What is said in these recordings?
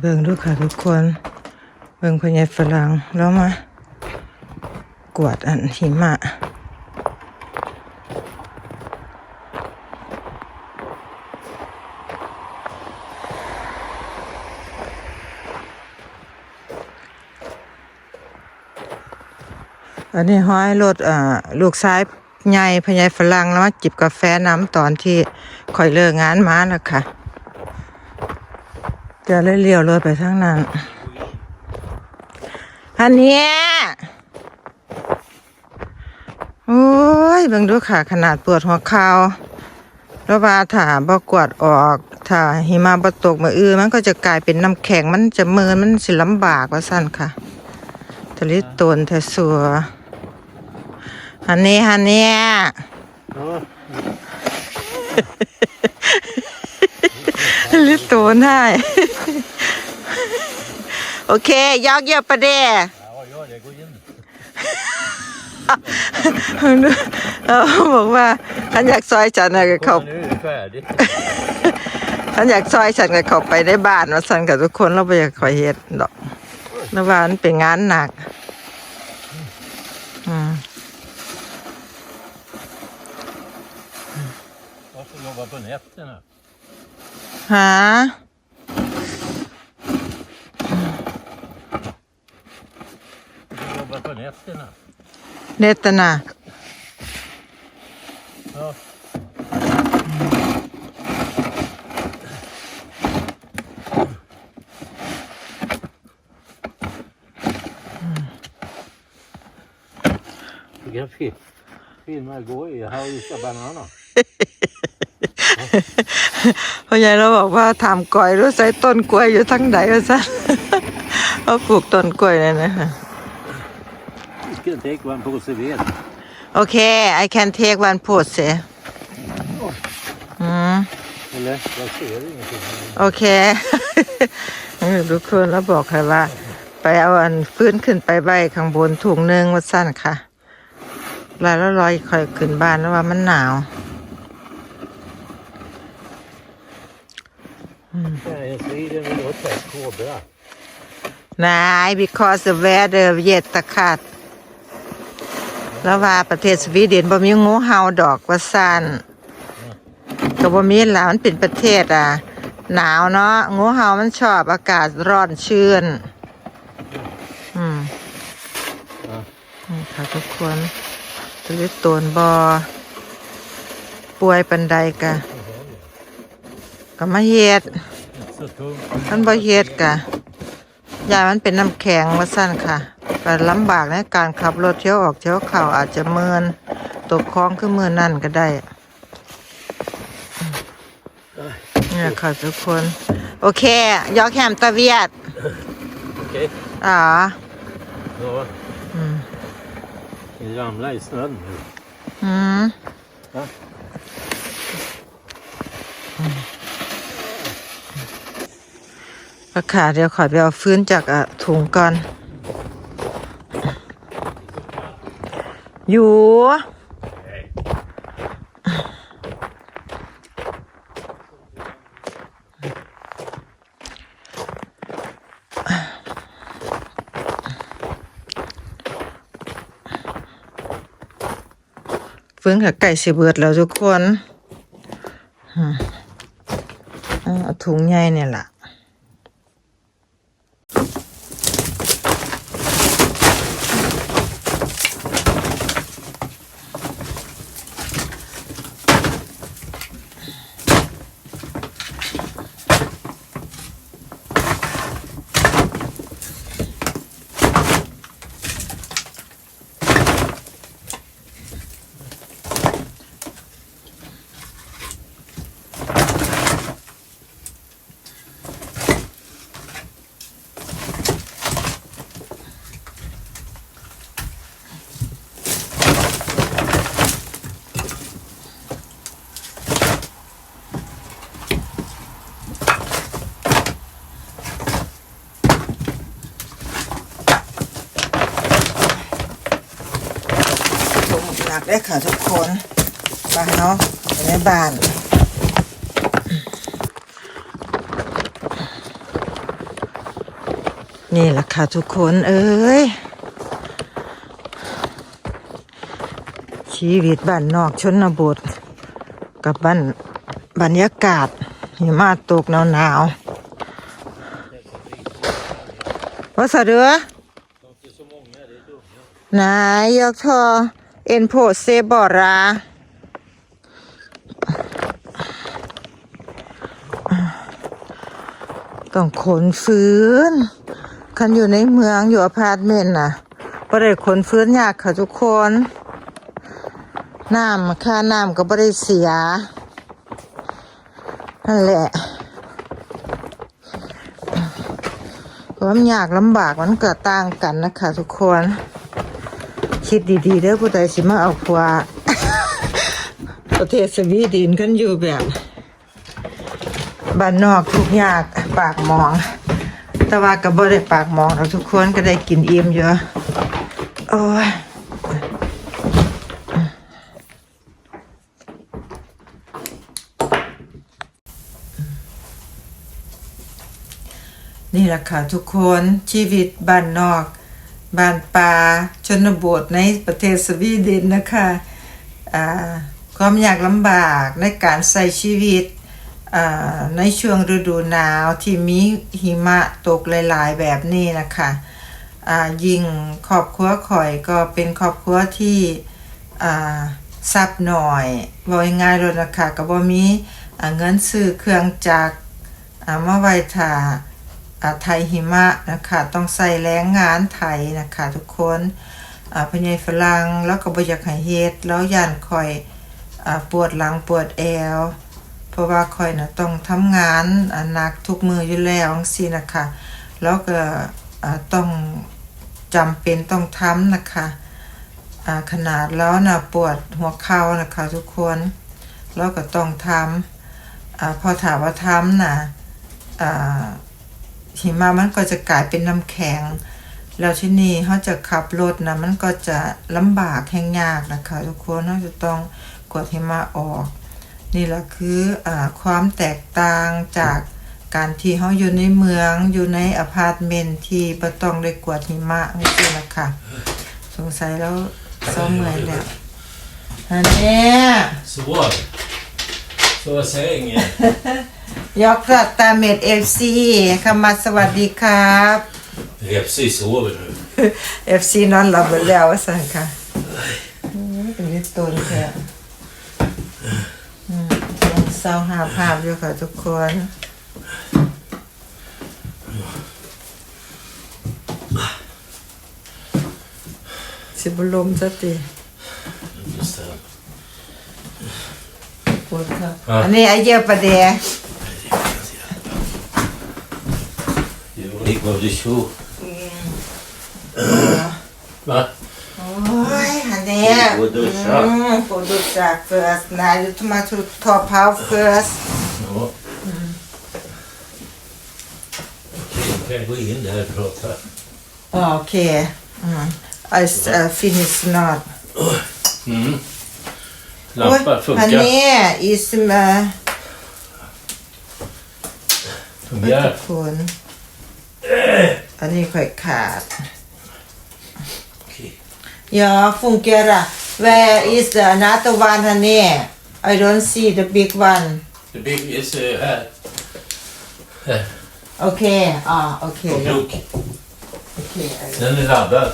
เบิ่งดูค่ะทุกคน เบิ่งพญายฝรั่งแล้วมากวดอันหิมะอันนี้ห้อยรถอ่าลูกซ้ายใหญ่พญายฝรั่งแล้วมาจิบกาแฟน้ำตอนที่คอยเลิกงานมาแล้วค่ะ จะเลยเลี้ยวรถไปทางนั้นอันเนี้ยโอ้ยเบิ่งดูค่ะ ขนาดปวดหัวเข่าแล้วว่าถาบกวดออกถ้าหิมะบตกมาอือมันก็จะกลายเป็นน้ำแข็งมันจะเมินมันสิลำบากว่าสั่นค่ะทะลิตนแทสัวอันนี้อันเนี้ย ลิตนให้โอเคยอกเยอะประเด ja, ja, det går in. เออบอกว่าฉันอยากซอยฉันนะก็เขา Kom, nu är det färdigt. ฉันอยากซอยฉันก็เขาไปในบ้านว่าฉันกับทุกคนเราไปอยากขอยเฮ็ดดอกแล้วว่ามันเป็นงานหนักอืม Varför jobba på nätterna? หา Varför jobba på nätterna? เน ตนา Ja. Du kan fi- filma igår i Hausa Banana. พ่อใหญ่เราบอกว่าถามก่อยรู้ใส่ต้นกล้วยอยู่ทั้งใดว่าซั่นเขาปลูกต้นกล้วยเลยนะคะ Du ska take one påse ved. โอเค I can take one pose อืม Eller? Jag ser ingenting. โอเค เออทุกคนแล้วบอกค่ะว่า ไปเอาอันฟื้นขึ้นไปใบข้างบนถุงหนึ่งวัดสั้นค่ะลายแล้วลอยคอยขึ้นบ้านแล้วว่ามันหนาว นาย because the weather เย็ดตะขาดแล้วว่าประเทศสวีเดนบ่มีงูเห่าดอกว่าสั้นก็บ่มีแล้วมันเป็นประเทศอะ หนาวเนาะงูเห่ามันชอบอากาศร้อนชื้น อืม Ja. นี่ค่ะทุกคนตลิดตนบอป่วยปันใดกะ ก็มาเฮ็ด Så tungt. มันบ่เฮ็ดกะยายมันเป็นน้ำแข็งว่าสั้นค่ะก็ลำบากในการขับรถเที่ยวออกเที่ยวเข้าอาจจะเมินตกคลองคือมือนั่นก็ได้เนี่ยค่ะทุกคน โอเค ยอกแฮมตะเวียด Okej. อ๋อ Ja. อืม Vi ramlar i snön nu. อืม Ja. ราคาเดี๋ยวขอไปเอาฟื้นจากถุงก่อน อยู่ ฟื้นกับไก่สิเบิดแล้วทุกคนอืมเอาถุงใหญ่เนี่ยล่ะ หนักได้ค่ะทุกคนไปเนาะไปในบ้านนี่แหละค่ะทุกคนเอ้ย ชีวิตบ้านนอกชนบท กับบ้านบรรยากาศหิมะตกหนาวหนาวว่าสะเดือนายยกทอ เอ็นโพเซบอราต้องขนฟื้น คันอยู่ในเมืองอยู่อพาร์ตเมนต์น่ะบ่ได้ขนฟื้นยากค่ะทุกคน น้ำค่าน้ำก็บ่ได้เสีย นั่นแหละความยากลำบากมันเก็ต่างกันนะคะทุกคน คิดดีๆเด้อผู้ใดสิมาเอาผัวประเทศสวีเดนกันอยู่แบบบ้านนอกทุกยากปากมอง แต่ว่าก็บ่ได้ปากมองเราทุกคนก็ได้กินอิ่มเยอะโอ้ยนี่แหละค่ะทุกคนชีวิตบ้านนอก บ้านป่าชนบทในประเทศสวีเดนนะคะความยากลำบากในการใช้ชีวิตในช่วงฤดูหนาวที่มีหิมะตกหลายๆ แบบนี้นะคะยิ่งครอบครัวข่อยก็เป็นครอบครัวที่อ่าซับหน่อยว่าง่ายๆเลยนะคะก็บ่มีเงินซื้อเครื่องจักรอ่ามาไว้ถ่า ไทยหิมะนะคะต้องใส่แรงงานไทยนะคะทุกคนพญายฝรั่งแล้วก็บอยากให้เฮ็ดแล้วย่านข่อยอปวดหลังปวดแอว เพราะว่าคอยนะต้องทำงานหนักทุกมืออยู่แล้วสินะคะแล้วก็ต้องจำเป็นต้องทำนะคะขนาดแล้วนะปวดหัวเข่านะคะทุกคนแล้วก็ต้องทำอาพอถามว่าทำนะอ่า หิมะมันก็จะกลายเป็นน้ำแข็ง แล้วที่นี่เขาจะขับรถนะมันก็จะลำบากแห้งยากนะคะ ทุกคนเขาจะต้องกดหิมะออก นี่แหละคืออาความแตกต่างจากการที่เขาอยู่ในเมืองอยู่ในอพาร์ตเมนต์ที่บ่ต้องได้กวาดหิมะนี่คือนะคะสงสัยแล้วเศร้าเมื่อยแล้วอันเนี้ย Så var det. Så var sängen. ยอกรัตตาเมดเอฟซีคำมาสวัสดีครับ Jag är precis sover nu. เอฟซีนอนหลับไปแล้วว่าสั่นค่ะอืมเป็นลิตนแค่อืมยังเศร้าหาภาพอยู่ค่ะทุกคนสิบลมสติ Just det. ปวดครับ อันนี้ไอเยี่ยประเดะ Jo, gick vad du tjo. Va? โอ้ยอันเนี้ย ปวดดูดซัก อืม ปวดดูดซัก first นายยุทธมาทุทอพาว first Ja. Okej, då kan jag gå in där och prata. อ๋อโอเคอืม I uh, finish not Mm. โอ้ย Lampan อัน funkar. นี้ is มา Fungerar. คุณอันนี้ค่อยขาด Okej. Ja, fungerar. Where is the another one, honey? I don't see the big one. Det big is uh, här. Här. Okay. Ah, okay. På plog. Okay. I- Den är laddad.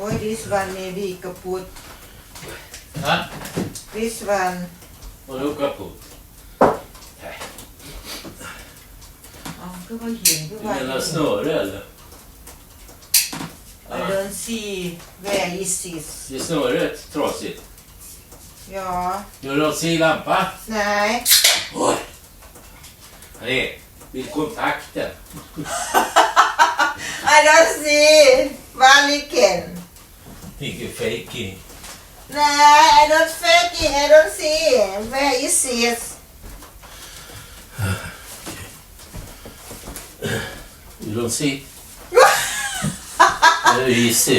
Oh, this one maybe kaput. Va? This one. Vadå kaputt? อ๋อคือว่าเห็นคือ Du ว่า menar snöre eller? I don't see where is this. Det är snöret trasigt. Ja. Vill du ha se lampa? Nej. Oj! Nej, vid kontakten. I don't see. Valiken. Ingen faking. Nej, I don't faking. I don't see. Where is this? You don't see? Det är easy.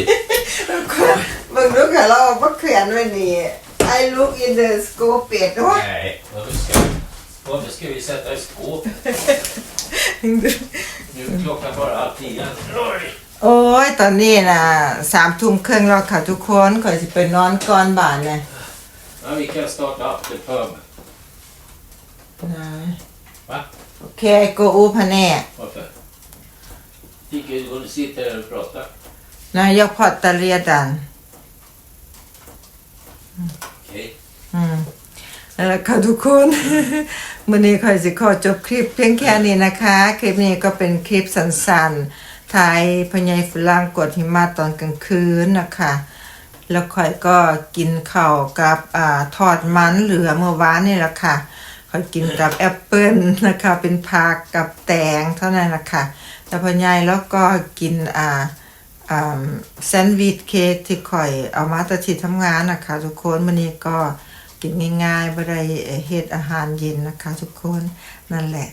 มึงรู้กับเราเมื่อคืนวันนี้ I look in the scope it โอ้ย Nej, varför ska, varför ska vi sätta i skåp? Nu är klockan bara halv tio. โอ้ย ตอนนี้นะสามทุ่มครึ่งแล้วค่ะทุกคนก่อนจะไปนอนก่อนบ่านเลย Ja, vi kan starta afterpub. นะ Va? โอเค โกอูพะแน่ Varför? Tycker du att du sitter här och pratar? นายกพอตตะเรียดัน Okej. อืมนั่นแหละค่ะทุกคนวันนี้คอยสิขอจบคลิปเพียงแค่นี้นะคะ คลิปนี้ก็เป็นคลิปสั้นๆถ่ายพญายฝรั่งกดหิมะตอนกลางคืนนะคะ แล้วคอยก็กินข้าวกับอ่าทอดมันเหลือเมื่อวานนี่แหละค่ะคอยกินกับแอปเปิลนะคะ เป็นผักกับแตงเท่านั้นแหละค่ะ แต่พญายแล้วก็กินอ่าแซนด์วิชเค้กที่ข่อยเอามาแตที่ทำงานนะคะทุกคนวันนี้ก็กินง่ายๆบ่ได้เฮ็ดอาหารเย็นนะคะทุกคนนั่นแหละ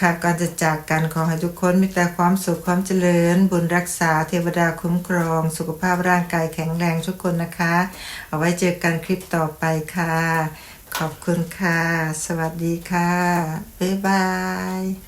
ค่ะก่อนจะจากกันขอให้ทุกคนมีแต่ความสุขความเจริญ บุญรักษาเทวดาคุ้มครอง สุขภาพร่างกายแข็งแรงทุกคนนะคะ เอาไว้เจอกันคลิปต่อไปค่ะ ขอบคุณค่ะ สวัสดีค่ะ บ๊ายบาย